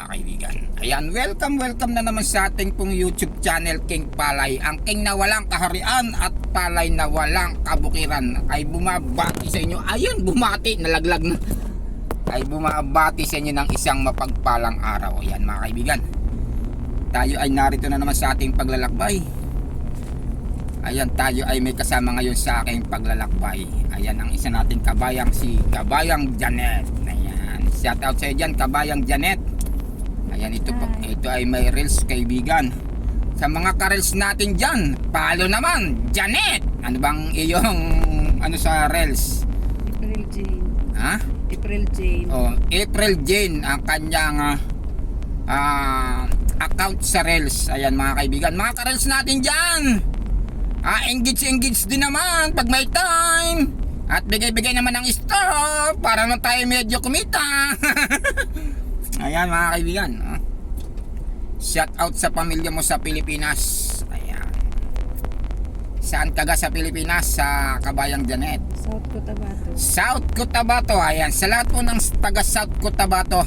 mga kaibigan. Ayan, welcome, welcome na naman sa ating pong YouTube channel King Palay. Ang King na walang kaharian at Palay na walang kabukiran ay bumabati sa inyo. Ayun, bumati, nalaglag na. Ay bumabati sa inyo ng isang mapagpalang araw. Ayan mga kaibigan. Tayo ay narito na naman sa ating paglalakbay. Ayan, tayo ay may kasama ngayon sa aking paglalakbay. Ayan, ang isa nating kabayang si Kabayang Janet. Ayan, shout out sa iyo dyan, Kabayang Janet. Ayan, ito, po, ito ay may reels kaibigan. Sa mga ka-reels natin dyan, palo naman, Janet! Ano bang iyong, ano sa reels? April Jane. Ha? April Jane. Oh, April Jane ang kanyang ah, ah, account sa Reels. Ayan mga kaibigan, mga ka-Reels natin dyan. Ah, engage engage din naman pag may time. At bigay-bigay naman ng star para naman tayo medyo kumita. Ayan mga kaibigan. ah. Shout out sa pamilya mo sa Pilipinas. Ayan. Saan ka ga sa Pilipinas? Sa Kabayang Janet. South Cotabato. South Cotabato. Ayan, sa lahat po ng taga South Cotabato,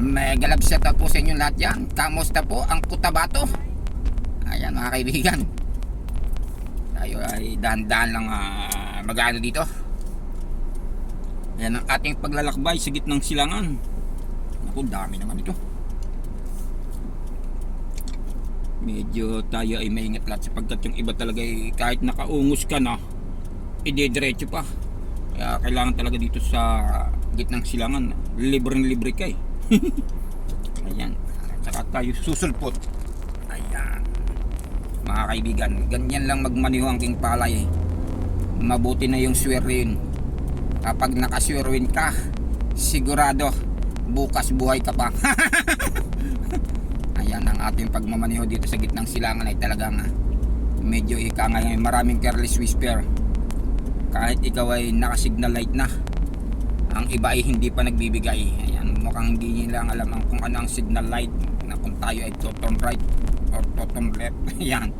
mega love shout out po sa inyo lahat yan. Kamusta po ang Cotabato? Ayan mga kaibigan. Tayo ay dahan-dahan lang uh, magano dito. Ayan ang ating paglalakbay sa gitnang silangan. Naku, dami naman ito. Medyo tayo ay maingat lahat sapagkat yung iba talaga ay kahit nakaungos ka na, idediretso pa. Kaya kailangan talaga dito sa gitnang silangan, libre-libre ka eh. Ayan. Saka tayo susulpot. Ayan. Mga kaibigan, ganyan lang magmaniho ang king palay eh. Mabuti na yung swerwin. Kapag nakaswerwin ka, sigurado bukas buhay ka pa. Ayan ang ating pagmamaniho dito sa gitnang silangan ay talagang ah, medyo ika ngayon maraming careless whisper. Kahit ikaw ay naka-signal light na ang iba ay hindi pa nagbibigay. Ayan mukhang hindi nila alam kung ano ang signal light na kung tayo ay totom right or totom left. Ayan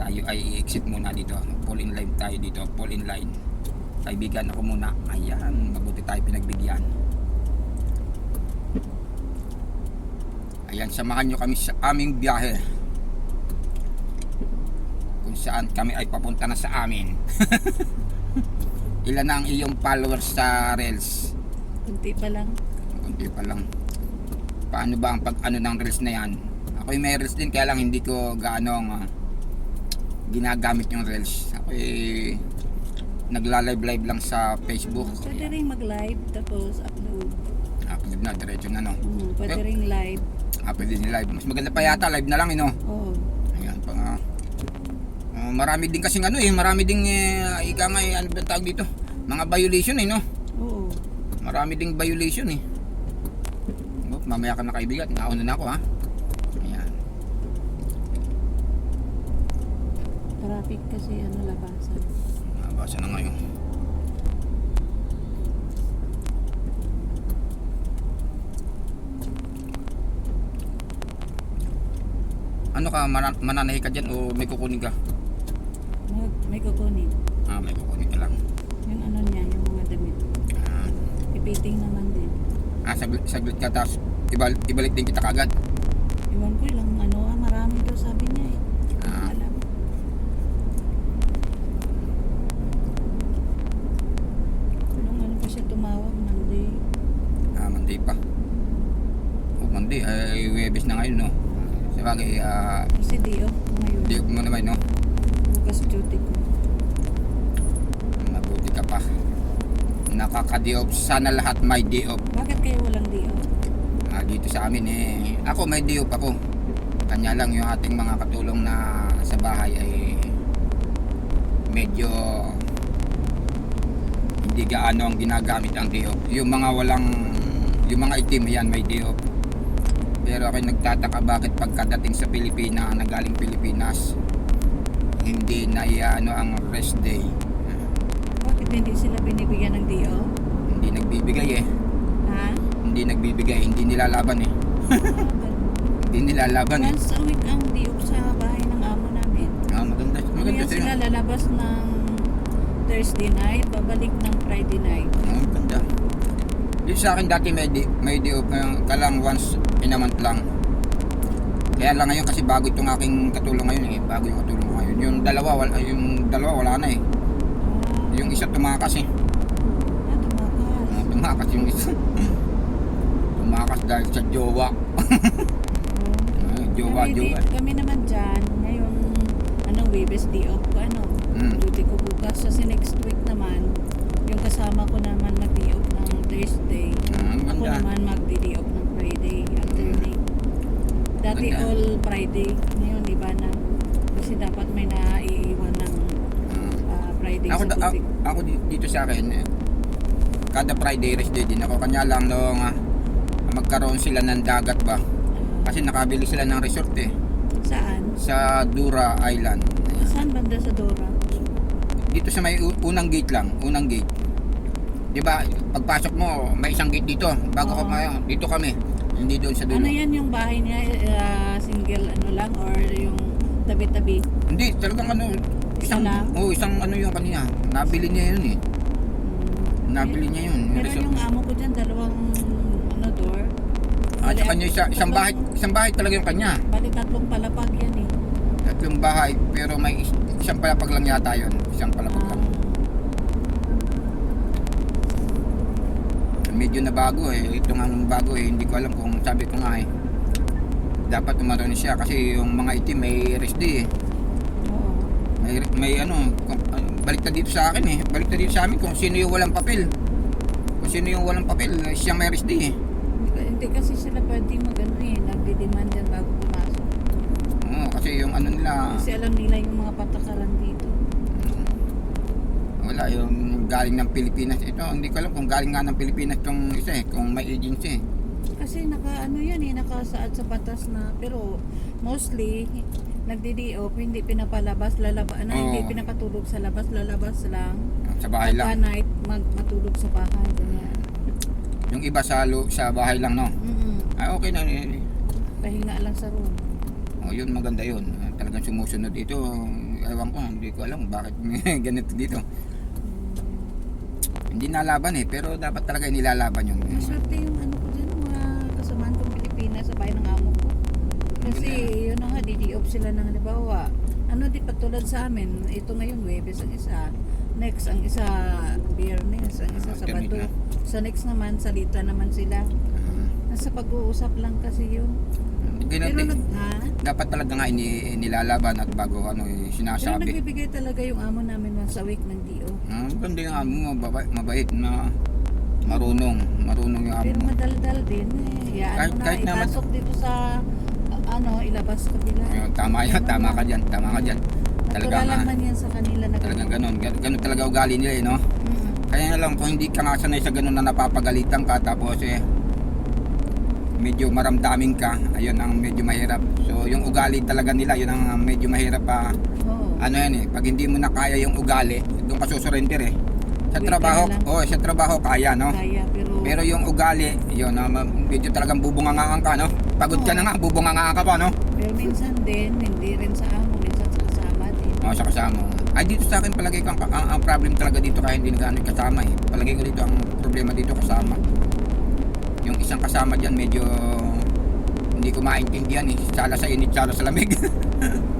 tayo ay exit muna dito. Pull in line tayo dito pull in line. Kaibigan ako muna. Ayan mabuti tayo pinagbigyan ayan samahan nyo kami sa aming biyahe kung saan kami ay papunta na sa amin Ilan na ang iyong followers sa Reels? Kunti pa lang. Kunti pa lang. Paano ba ang pag ano ng Reels na yan? Ako may Reels din kaya lang hindi ko gaano ah, ginagamit yung Reels. Ako eh, nagla-live live lang sa Facebook. Pwede rin mag-live tapos upload. Upload na, diretso na no. Mm, pwede rin live. Ah, pwede din live. Mas maganda pa yata live na lang eh no. Oo. Ayan pa nga. Oh, marami din kasing ano eh, marami ding eh, ika nga eh, ano ba tawag dito? Mga violation eh no. Oo. Marami ding violation eh. Oh, mamaya ka na kaibigan. Nauna na ako ha. Ayan. Traffic kasi ano labasan. Nabasa na ngayon. Ano ka, mana- mananahi ka dyan o may kukunin ka? May, may kukunin. Ah, may kukunin ka lang. Yung ano niya, yung mga damit. Ah, Ipiting naman din. ah saglit, saglit ka tapos ibal, ibalik din kita kagad. Iwan ko lang ano, ah, marami daw sabi niya eh. Ah. Alam. Nung ano pa siya tumawag, Monday. Ah, Monday pa. Oh, Monday, ay Webes na ngayon, no? Bagay, ah, Kasi di off ko ngayon. di mo naman, no? Bukas duty ko. Mabuti ka pa. Nakaka-day-off. Sana lahat may day-off. Bakit kayo walang di off? Ah, dito sa amin, eh, ako may day-off ako. Kanya lang yung ating mga katulong na sa bahay ay medyo hindi gaano ang ginagamit ang day-off. Yung mga walang, yung mga itim, yan, may day-off. Pero ako nagtataka bakit pagkadating sa Pilipina, na galing Pilipinas, hindi na ano ang rest day. Bakit hindi sila binibigyan ng off? Hindi nagbibigay eh. Ha? Hindi nagbibigay, hindi nilalaban eh. Hindi nilalaban eh. Once a week ang off sa bahay ng amo namin. Ah, maganda, maganda sa'yo. sila lalabas ng Thursday night, babalik ng Friday night. Ah, maganda. Dito sa akin dati may di, may di uh, kalang once in a month lang. Kaya lang ngayon kasi bago itong aking katulong ngayon eh. Bago yung katulong ko ngayon. Yung dalawa, wala, yung dalawa wala na eh. Yung isa tumakas eh. Ah, tumakas. Ah, tumakas yung isa. tumakas dahil sa jowa. Ah, jowa, kami, jowa. di- kami naman dyan, ngayon, ano, Webes day off ko, ano, Mm. duty ko bukas. Kasi next week naman, yung kasama ko naman mag-day Thursday. Ah, Ako naman mag-day off ng Friday, alternate. Dati Ganda. all Friday, ngayon iba na. Kasi dapat may naiiwan ng Ah. ah, Friday Ako, sa da- duty. ako, ako di- dito sa akin, eh, kada Friday rest day din ako. Kanya lang nung ah, magkaroon sila ng dagat ba. Ah, Kasi nakabili sila ng resort eh. saan? Sa Dura Island. Saan banda sa Dora? Dito sa may u- unang gate lang. Unang gate. Di ba pagpasok mo, may isang gate dito. Bago ka Oo. mayo, dito kami. Hindi doon sa dulo. Ano yan yung bahay niya, ah, single ano lang, or yung tabi-tabi? Hindi, talagang ano, isang, Isa lang? oh, isang ano yung kanina. Nabili niya yun eh. Hmm. Nabili niya yun. yung Meron resort. yung amo ko dyan, dalawang ano door. Ah, sa kanya, isa, isang bahay, isang bahay talaga yung kanya. Bali tatlong palapag yan eh. Tatlong bahay, pero may is- isang palapag lang yata yun. Isang palapag Ah, lang. Medyo na bago eh. Ito nga ang bago eh. Hindi ko alam kung sabi ko nga eh. Dapat umaroon siya kasi yung mga itim may rest day eh. May, may ano, ano, balik na dito sa akin eh. Balik na dito sa amin kung sino yung walang papel. Kung sino yung walang papel, siya may rest day eh. Hindi, ka- hindi kasi sila pwede mag ano eh, nagdi-demand yan bago pumasok. Oo, kasi yung ano nila, Kasi alam nila yung mga patakaran dito. Wala yung galing ng Pilipinas. Ito, hindi ko alam kung galing nga ng Pilipinas tong isa eh, kung may agency eh. Kasi naka ano yan eh, nakasaad sa batas na, pero mostly, nagdi-DOP, hindi pinapalabas, lalaba, na, hindi Oo. pinapatulog sa labas, lalabas lang. Sa bahay lang. night, mag, matulog sa bahay, ganyan. Yung iba sa, lo- sa bahay lang, no? Mm-mm. Ah, okay na. eh. Pahinga lang sa room. Oh, yun maganda yun. Talagang sumusunod dito. Ewan ko, hindi ko alam bakit ganito dito. Hindi nalaban eh, pero dapat talaga nilalaban yun. Maswerte yung ano ko dyan, mga kasamaan kong Pilipinas sa bahay ng amo ko. Kasi yun na nga, DDOP sila ng halimbawa. Ano di patulad sa amin, ito ngayon Webes ang isa. Next, ang isa Biyernes, ang isa Sabado. na. Sa next naman, salita naman sila. Nasa pag-uusap lang kasi yun. Ganun, Pero nag, ha? dapat talaga nga ini, nilalaban at bago ano eh, Pero sinasabi. nagbibigay talaga yung amo namin once a week ng. Ah, maganda yung amo mo, mabait, mabait na marunong. Marunong yung amo Pero mo. madaldal din eh. Yaan Kahit- mo na, kahit naman- ipasok dito sa, ah, ano, ilabas kabila. Ayun, tama yan, tama ka dyan, tama ka dyan. Talagang, Natural ah, naman yan sa kanila na talagang ganun. Gan- Ganun talaga ugali nila eh, no? Mm. Kaya nga lang kung hindi ka nga sanay sa ganun na napapagalitan ka tapos eh medyo maramdamin ka, ayun ang medyo mahirap. So yung ugali talaga nila, yun ang medyo mahirap pa. Oo. Ano yan eh, pag hindi mo na kaya yung ugali, doon ka susurrender eh. Sa Wait trabaho, ka oh, sa trabaho kaya, no? Kaya, pero, Pero yung ugali, yun, na medyo talagang bubungangaan ka, no? Pagod ka Oo. na nga, bubungangaan ka pa, no? pero minsan din, hindi rin sa amo, minsan sa kasama din. Oo, sa kasama. Ay, dito sa akin palagi ko, ang, ang, problem talaga dito kaya hindi nagano kasama eh. Palagi ko dito, ang problema dito kasama. Yung isang kasama dyan, medyo hindi ko maintindihan eh. Sala sa init, sala sa lamig.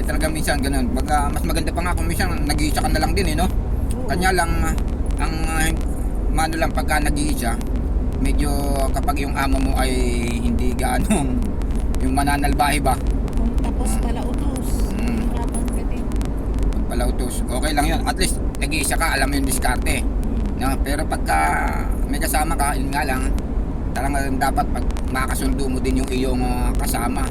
Hindi talaga minsan ganun. Baga, mas maganda pa nga kung minsan nag-iisa ka na lang din eh, no? Oo. Kanya lang, ah, ang uh, mano lang pagka nag-iisa, medyo kapag yung amo mo ay hindi gaanong yung mananalbahe ba, Kung tapos pala utos, Mm. ka din. palautos, okay lang yun. At least, nag-iisa ka, alam mo yung diskarte. No? Pero pagka may kasama ka, yun nga lang, talagang dapat pag makasundo mo din yung iyong ah, kasama.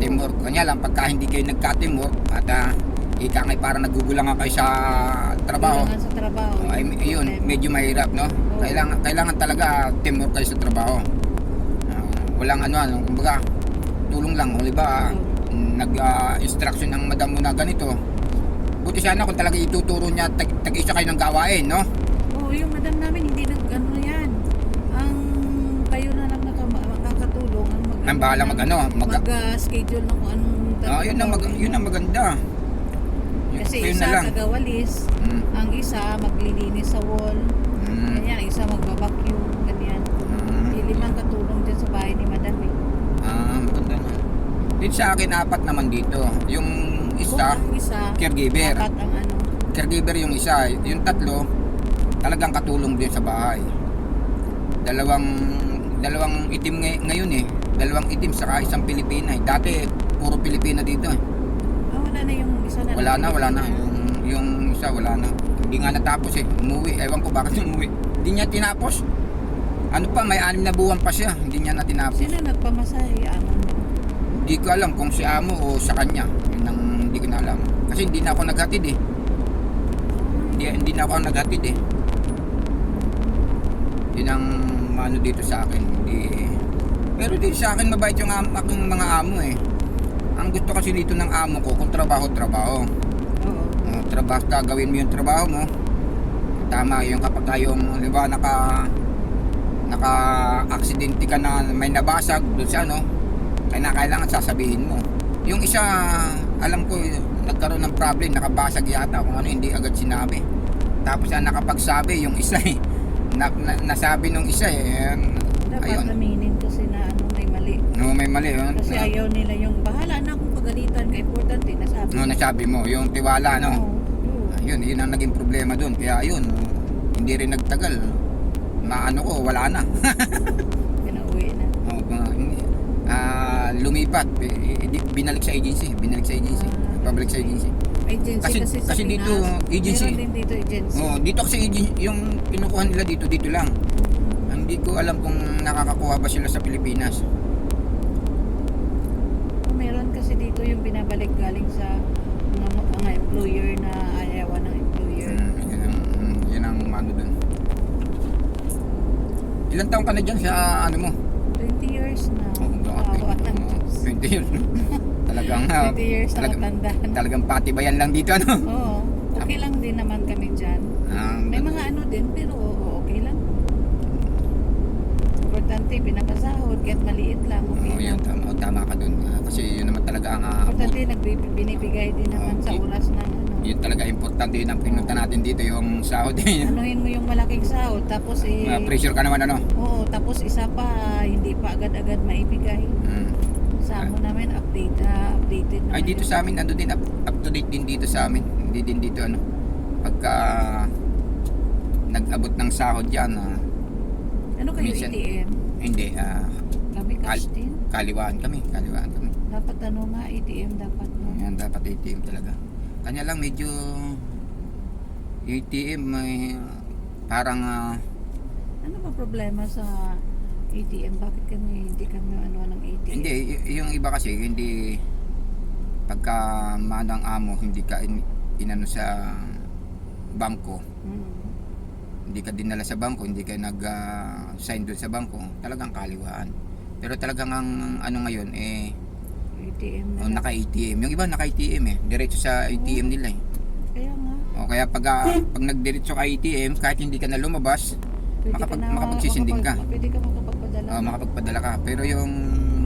Teamwork. Kanya lang, pagka hindi kayo nagka-teamwork, at uh, ika ngay parang nagugulangan kayo sa trabaho, sa trabaho. Oh, ay, yun, medyo mahirap, no? Kailangan, kailangan talaga teamwork kayo sa trabaho. Ah, walang ano, ano, kumbaga, tulong lang. Kung ba, nag-instruction ng madam mo na ganito, buti sana kung talaga ituturo niya, tag, tag-isa kayo ng gawain, no? Oo, yung madam namin, makakatulong. Ang mag, Ang bahala mag ano, mag, mag-schedule ng kung anong Ah, yun ang, mag, yun ang maganda. Yun, Kasi yun isa na lang. tagawalis, Mm. ang isa maglilinis sa wall, ganyan, isa magbabacuum, ganyan. Mm. Yung limang katulong dyan sa bahay ni Madam eh. Ah, maganda na. Dito sa akin, apat naman dito. Yung Kung isa, ang isa, caregiver. apat ang ano. caregiver yung isa. Yung tatlo, talagang katulong din sa bahay. Dalawang dalawang itim ngay- ngayon eh. Dalawang itim saka isang Pilipina eh. Dati puro Pilipina dito eh. Ah, wala na yung isa na. Wala na, wala na. Yung, yung isa wala na. Hindi nga natapos eh. Umuwi. Ewan ko bakit umuwi. Hindi niya tinapos. Ano pa, may anim na buwan pa siya. Hindi niya na tinapos. Sino nagpamasahe? Amon mo. Hindi ko alam kung si amo o sa kanya. Yun ang hindi ko na alam. Kasi hindi na ako naghatid eh. Hindi, hindi na ako naghatid eh. Yun ang ano dito sa akin. Hindi, pero dito sa akin mabait yung am, aking mga amo eh. Ang gusto kasi dito ng amo ko kung trabaho-trabaho. Oo. Uh, trabaho ka, gawin mo yung trabaho mo. Tama yung kapag tayong, di ba, naka naka aksidente ka na may nabasag doon sa ano, kaya kailangan sasabihin mo. Yung isa, alam ko, nagkaroon ng problem, nakabasag yata kung ano, hindi agad sinabi. Tapos ang nakapagsabi, yung isa eh, na, na, nasabi nung isa eh, Dapat ayun. aminin kasi na ano may mali. No, may mali yun. Kasi ayaw nila yung bahala na akong pagalitan ka importante nasabi. No, nasabi mo, yung tiwala, no. Oo. Ayun, yun ang naging problema doon. Kaya yun, hindi rin nagtagal. Maano ko, wala na. Pinauwi na. O, ba- hindi. Ah, lumipat. Binalik sa agency. Binalik sa agency. Ah. Pabalik sa agency. Agency Kasi- kasi, sa kasi Pinas. dito, agency. Meron din dito agency. Oh, dito kasi yung kinukuha nila dito, dito lang. Hindi ko alam kung nakakakuha ba sila sa Pilipinas. Oh, meron kasi dito yung binabalik galing sa mga, mga employer na ayawan ng employer. Mm, yun ang, mm, yun ang ano dun. Ilan taong ka na dyan sa ano mo? 20 years na. Oh, grabe. Awa ng Oh, Diyos. 20 years. talagang, ah, 20 years na talagang, matandaan. talagang patibayan lang dito, ano? Oo. Okay lang din naman kami dyan. Ah, May mga ano din, pero oo, okay lang. Importante, pinapasahod, kahit maliit lang, okay lang. yun, tama, oh, tama ka dun. Ah, kasi yun naman talaga ang ah, Importante, nagbib- binibigay din naman sa Okay. oras ng ano. yun talaga importante yun ang pinunta natin dito yung sahod eh. Anuhin mo yung malaking sahod, tapos eh, Ah, pressure ka naman ano. oo, tapos isa pa, hindi pa agad-agad maibigay. Mm. Namin, update, ah, updated naman. Ay dito sa amin ano din up, up to date din dito sa amin. Hindi din dito ano. Pagka nag-abot ng sahod yan, ah, Ano kayo, minsan- ATM? hindi ah, Kami cash Kal- din. kaliwaan kami, kaliwaan kami. Dapat ano nga, ATM dapat no. Yan dapat ATM talaga. Kanya lang medyo ATM may parang ah, Ano ba problema sa ATM? Bakit kami hindi kami ano ng ATM? Hindi, yung iba kasi hindi pagka manang amo hindi ka in, inano sa bangko, Mm. hindi ka dinala sa bangko, hindi ka nag-sign doon sa bangko, talagang kaliwaan. Pero talagang ang ano ngayon eh ATM na. oh, naka-ATM. Yung iba naka-ATM eh, diretso sa ATM nila eh. Kaya nga. O kaya pag ah, pag nagdiretso ka ATM kahit hindi ka na lumabas, Pwede Makapag- ka na, makapagsisinding ka. makapag- Pwede ka makapagpadala. oh, makapagpadala ka. Pero yung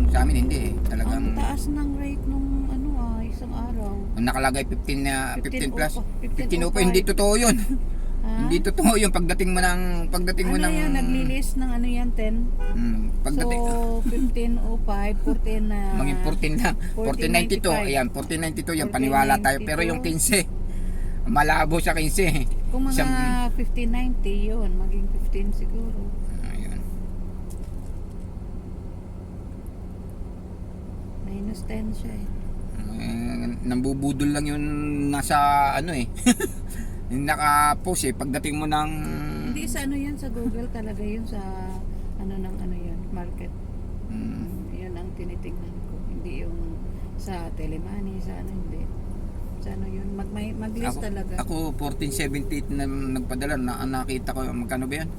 sa amin hindi eh. Talagang Ang taas ng rate nung ano ah, isang araw. Kung nakalagay 15 na 15 plus. 15 15 pa hindi totoo 'yun. Ha? Hindi totoo 'yun pagdating mo ng pagdating mo ano ng yan, naglilis ng ano yan, 10. Mm, pagdating So, 15.05, 14 na. maging 14 lang. 1492. 14.95. Ayan, 1492 yan paniwala tayo. Pero yung 15 malabo sa 15. Kung mga Siyam- 15.90 yun, maging 15 siguro. Ayun. Minus 10 siya eh. Eh, nambubudol lang yun nasa ano eh. yung naka-post eh pagdating mo ng Hindi sa ano yan, sa Google talaga yun sa ano ng ano yun, market. Mm, Yun ang tinitingnan ko. Hindi yung sa Telemoney, sa ano hindi. Sa ano yun, mag, mag-list ako, talaga. ako 1478 na nagpadala na nakita ko magkano ba yan?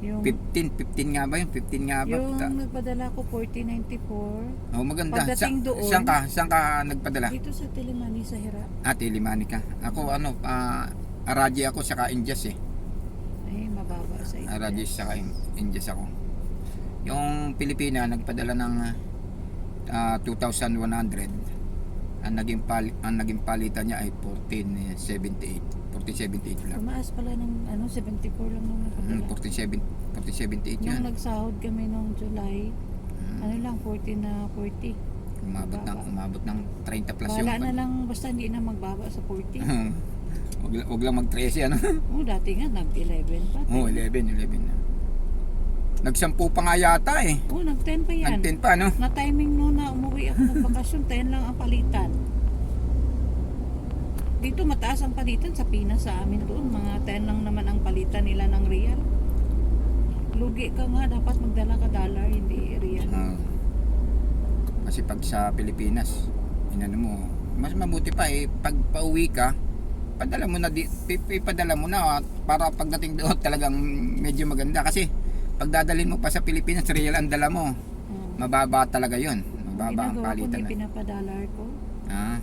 Yung 15 15 nga ba yun? 15 nga ba? yung Ta- nagpadala ko 4094 Oh, maganda. Pagdating Sa- doon- saan ka? Saan ka nagpadala? dito sa Telemoney sa Hira. Ate Limani ka. Ako ano, ah Araji ako saka Indias eh. Ay, mababa sa inyo. Araji saka In- Indias ako. Yung Pilipina nagpadala ng ah, 2,100. ang naging pali, ang naging palitan niya ay 1478 1478 lang Tumaas pala ng ano, 74 lang nung Mm, nakabila. 47 1478 yan Nung nagsahod kami nung July, Mm, ano lang, 40 na 40. umabot ng umabot ng 30 plus Wala yung na lang, basta hindi na magbaba sa 40. wag, lang- wag lang mag 13 ano oh, dati nga, nag-11 pa. oh 11 11 na nagsampu pa nga yata eh Oh, nag-10 pa yan. nag 10 pa no Na timing no na umuwi ako ng bakasyon, 10 lang ang palitan. Dito mataas ang palitan sa Pinas sa amin doon. Mga 10 lang naman ang palitan nila ng real. Lugi ka nga, dapat magdala ka dollar, hindi real. Oo. kasi pag sa Pilipinas inano mo mas mabuti pa eh pag pauwi ka padala mo na di, ipadala mo na para pagdating doon talagang medyo maganda kasi pag dadalhin mo pa sa Pilipinas real ang dala mo Oh. mababa talaga yon mababa ang Ginagawa ko, palitan na ko. ah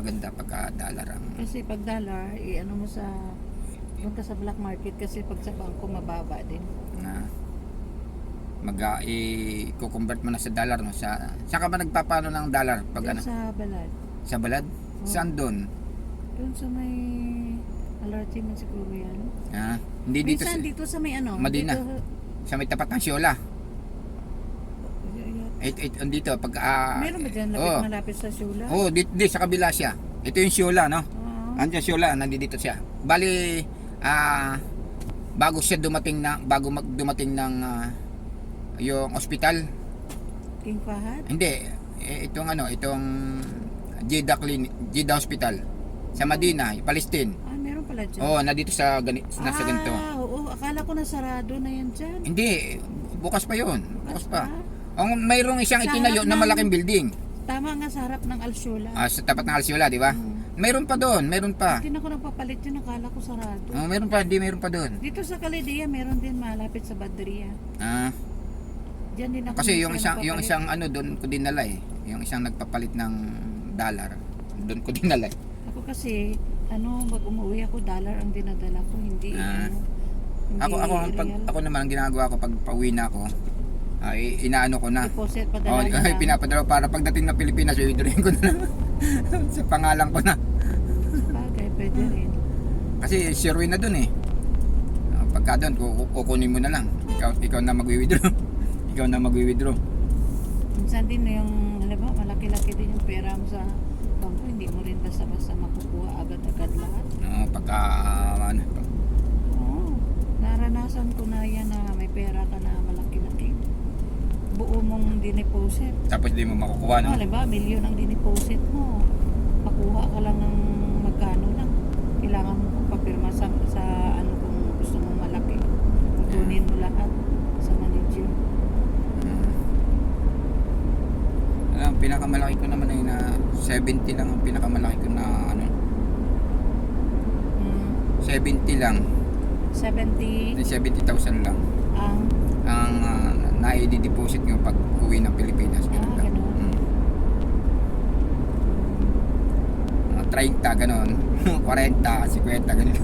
maganda pagka dollar ang Kasi pag dollar, i-ano mo sa punta sa black market kasi pag sa bangko mababa din. na mag uh, i-convert mo na sa dollar no sa saan ka ba nagpapano ng dollar pag ano sa balad. sa balad Oo. saan doon Doon sa may LRT man siguro yan. ah hindi dito sa, Minsan dito sa may ano. Madina. Dito, sa may tapat ng Siola it, it, dito pag ah Meron ba dyan lapit oh, na lapit sa Shula? oh dito, dito sa kabila siya ito yung Siola no Ah. Andiyan Siola nandito siya bali ah bago siya dumating na bago mag dumating ng ah, yung ospital King Fahad? Hindi, eh, itong ano, itong Jeddah Clinic, Jeddah Hospital sa Medina, Palestine. Ah, meron pala dyan. Oh, nandito sa gani, nasa ah, ganito. oo. Akala ko nasarado na yan dyan. Hindi, bukas pa 'yon. Bukas pa. Ah, Ang mayroong isang Sa itinayo harap na ng- malaking building. Tama nga sa harap ng Alshola. Ah, sa tapat ng Alciola, di ba? Hmm. Mayroon pa doon, mayroon pa. Hindi na ako nagpapalit yun. Akala ko sarado. Oh, mayroon pa, hindi mayroon pa doon. Dito sa Kalidia, meron din malapit sa Badria. Ah, Diyan din ako kasi minsan yung isang yung nagpapalit. isang ano doon ko dinala eh. Yung isang nagpapalit ng dollar. Doon ko dinala. eh. Ako kasi, ano, mag umuwi ako, dollar ang dinadala ko. Hindi, Ah. ano, hindi Ako ako ang pag real. ako naman ang ginagawa ko pag pauwi na ako. Ay inaano ko na. Deposit, Oh, padala na ay, pinapadala para pagdating ng Pilipinas, i-withdrawin ko na lang. sa pangalan ko na. Bagay, pwede rin. Kasi win na dun eh. Ah, Pagka doon, ku- kukunin mo na lang. Ikaw, ikaw na mag-withdraw. ikaw na mag-withdraw. Minsan din na yung, alam mo, malaki-laki din yung pera mo sa bangko. Hindi mo rin basta-basta makukuha agad-agad lahat. No, pagka ano, Oo. Naranasan ko na yan na may pera ka na malaki-laki. Buo mong dineposit. tapos di mo makukuha no. Alam ba, milyon ang dineposit mo. Makuha ka lang ng magkano lang. Kailangan mo kung papirma sa, sa ano kung gusto mong malaki. Kukunin mo lahat sa manager. Mm. Alam, pinakamalaki ko naman ay na 70 lang ang pinakamalaki ko na ano, Mm. 70 lang. 70 70,000 lang. ang ang uh, na-deposit nyo pag uwi ng Pilipinas. Ganun Ah, ganun. Mm. Mga 30, ganun. 40, 50, ganun.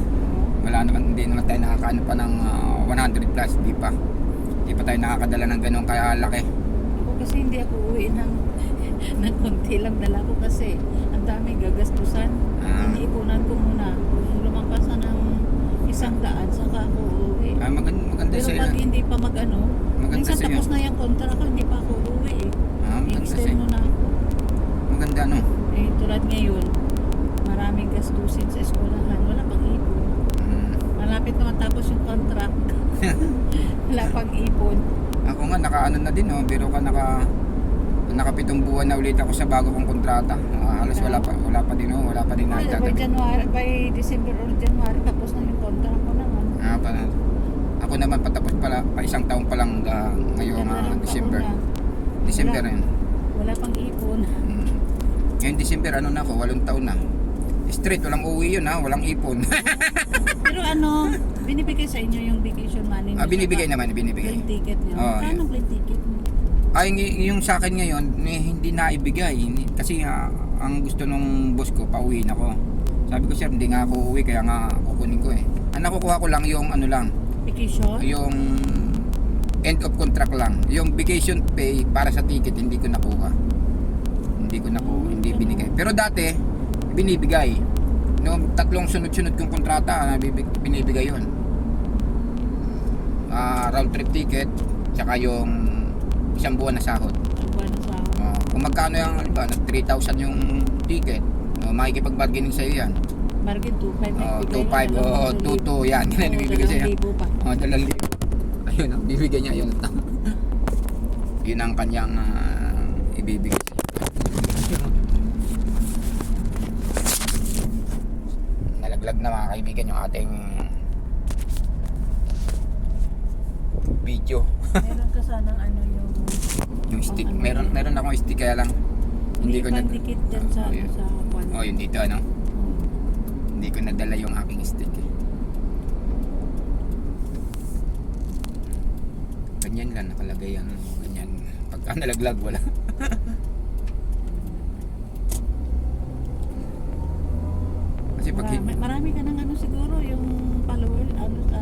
Wala naman, hindi naman tayo nakakaano pa ng ah, 100 plus, di pa. Di pa tayo nakakadala ng ganun kaya laki. Ako kasi hindi ako uwi ng ng konti lang dala ko kasi ang dami gagastusan. Ah. Iniipunan ko muna. Kung lumampas na ng isang daan, saka ako uuwi. Ah, maganda, maganda Pero sa'yo. pag hindi pa mag-ano, Maganda minsan sa'yo. tapos na yung kontra ko, hindi pa ako uuwi eh. Ah, maganda sa'yo. mo na ako. Maganda no. Eh, tulad ngayon, maraming gastusin sa eskwelahan. Wala pang ipon. Mm. Malapit na matapos yung contract. Wala pang ipon. Ako nga, nakaano na din, oh. Pero ka naka nakapitong buwan na ulit ako sa bago kong kontrata. Ah, halos wala pa, wala pa din, oh. Wala pa din By, by. January, by December or January, tapos na naman. Ah, pa, ako naman patapos pala, pa isang taon pa lang ah, ngayong ah, lang December. December Wala. rin. Wala pang ipon. Mm. Ngayong December, ano na ako, walong taon na. Straight, walang uwi yun ha, walang ipon. Pero ano, binibigay sa inyo yung vacation money ah, binibigay naman, binibigay. Plane ticket niyo. Oo, Magkano yun. plane ticket mo? Ay, ng- yung sa akin ngayon, eh, hindi na ibigay. Kasi ah, ang gusto nung boss ko, pauwiin ako. Sabi ko, sir, hindi nga ako uwi, kaya nga kukunin ko eh. Ang nakukuha ko lang yung ano lang, Vacation? yung end of contract lang. Yung vacation pay para sa ticket, hindi ko nakuha. Hindi ko nakuha. hindi binigay. Pero dati, binibigay. Noong tatlong sunod-sunod kong kontrata, binibigay yun. Ah, round trip ticket, tsaka yung isang buwan na sahod. Buwan na sa Ah, kung magkano yung, halimbawa, nag 3,000 yung ticket, uh, makikipag-bargaining sa'yo yan. Bargain 2.5 Oh, nagbigay 2.5 yun, o dalawang 2.2 yan. Yan ang ibibigay sa'yo. dalawang libo pa. Oh, dalawang libo. Ayun, ang bibigyan niya yun. yun ang kanyang ah, ibibigay sa'yo. Nalaglag na mga kaibigan yung ating video. Meron ka sanang ano yung Yung stick, meron meron akong stick kaya lang hindi ko na pandikit dyan sa, Oh, ano, yun. sa. Oh, yun dito ano. Hindi ko nadala yung aking stick eh. Ganyan lang nakalagay yan. Ganyan. Pagka nalaglag wala. Kasi pag Marami, marami ka ng ano siguro yung follower ano sa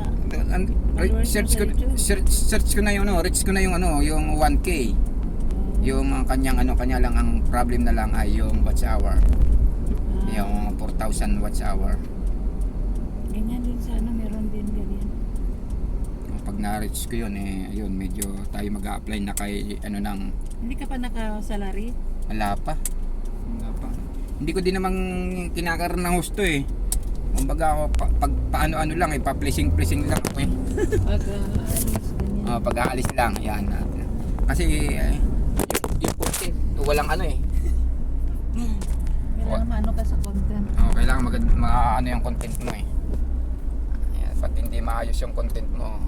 An- Followers search ko search, search ko na yung ano, reach ko na yung ano, yung 1k. Yung uh, kanyang ano kanya lang ang problem na lang ay yung watch hour. ah, Yung 4,000 watch hour. ganyan din sa ano meron din ganyan. Pag na-reach ko yun eh, ayun, medyo tayo mag-a-apply na kay ano nang Hindi ka pa naka-salary? wala pa. Wala pa. Hindi ko din namang kinakaroon ng husto eh. Kumbaga ako pa, pag paano-ano lang eh, pa-pleasing-pleasing lang ako eh. Pag uh, alis, ganyan. Ah, pag-aalis lang, yan. Kasi eh, yung, yung walang ano eh. Kailangan maano ka sa content. Oh, kailangan mag, ma- ano yung content mo eh. Ayan, pag hindi maayos yung content mo,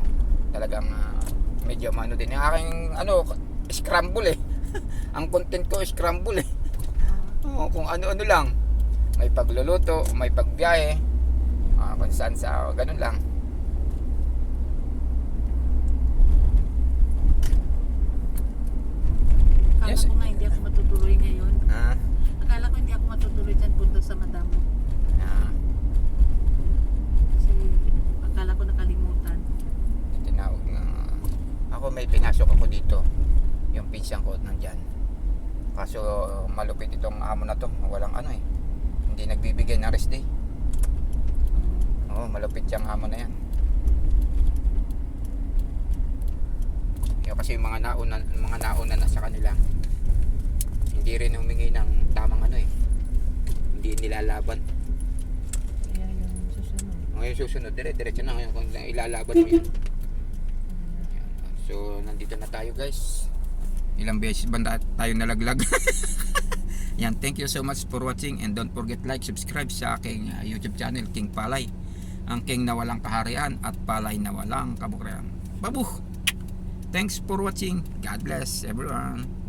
talagang ah, medyo maano din. Yung aking ano, scramble eh. Ang content ko scramble eh. Oo, kung ano-ano lang. May pagluluto, may pagbiyahe, ah, kung saan sa, ganun lang. Akala Yes. ko nga hindi ako matutuloy ngayon. Ah, Akala ko hindi ako matutuloy dyan punta sa madam mo. ah, Kasi akala ko nakalimutan. tinawag na, ako may pinasok ako dito. Yung pinsan ko nandyan. Kaso malupit itong amo na to. Walang ano eh. Hindi nagbibigay ng rest day. Oo, malupit yung amo na yan. Yung kasi yung mga nauna, mga nauna na sa kanila. Hindi rin humingi ng tamang ano eh. Hindi nilalaban. Kaya yung susunod. Ngayon susunod, dire diretso na ngayon kung ilalaban mo yan. So, nandito na tayo guys. Ilang beses ba tayo nalaglag? Yan, thank you so much for watching and don't forget like, subscribe sa aking uh, YouTube channel, King Palay. Ang King na walang kaharian at Palay na walang kabukrean. Babuh! Thanks for watching. God bless everyone.